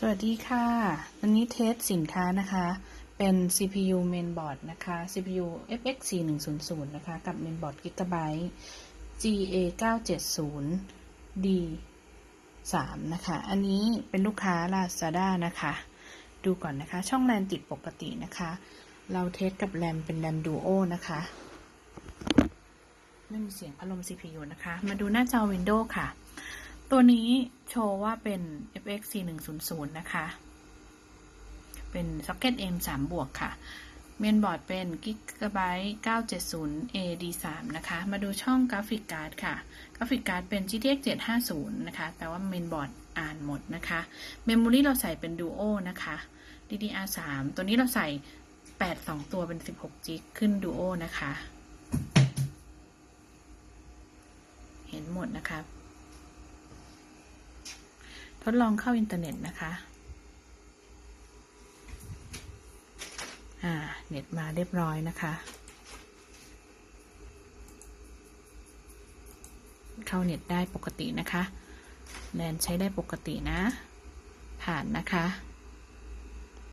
สวัสดีค่ะ วันนี้เทสสินค้านะคะ เป็น CPU mainboard นะคะ CPU FX 4100 นะคะ กับ mainboard Gigabyte GA 970 D 3 นะคะ อันนี้เป็นลูกค้า Lazada นะคะ ดูก่อนนะคะ ช่องแรมติดปกตินะคะ เราเทสกับแรมเป็นแรม Duo นะคะ ไม่มีเสียงพัดลม CPU นะคะ มาดูหน้าจอ Windows ค่ะ ตัวนี้ โชว์ว่าเป็น FX 4100นะคะ เป็น Socket M 3บวกค่ะ เมนบอร์ดเป็น Gigabyte 970 AD3 นะคะ มาดูช่องกราฟิกการ์ดค่ะ กราฟิกการ์ดเป็น GTX 750 นะคะ แต่ว่าเมนบอร์ดอ่านหมดนะคะ เมมโมรีเราใส่เป็น Duo นะคะ DDR3 ตัวนี้เราใส่ 8 2 ตัวเป็น 16 g ขึ้น Duo นะคะ เห็นหมดนะคะ ทดลองเข้าอินเทอร์เน็ตนะคะ อ่า เน็ตมาเรียบร้อยนะคะ เข้าเน็ตได้ปกตินะคะ แลนใช้ได้ปกตินะ ผ่านนะคะ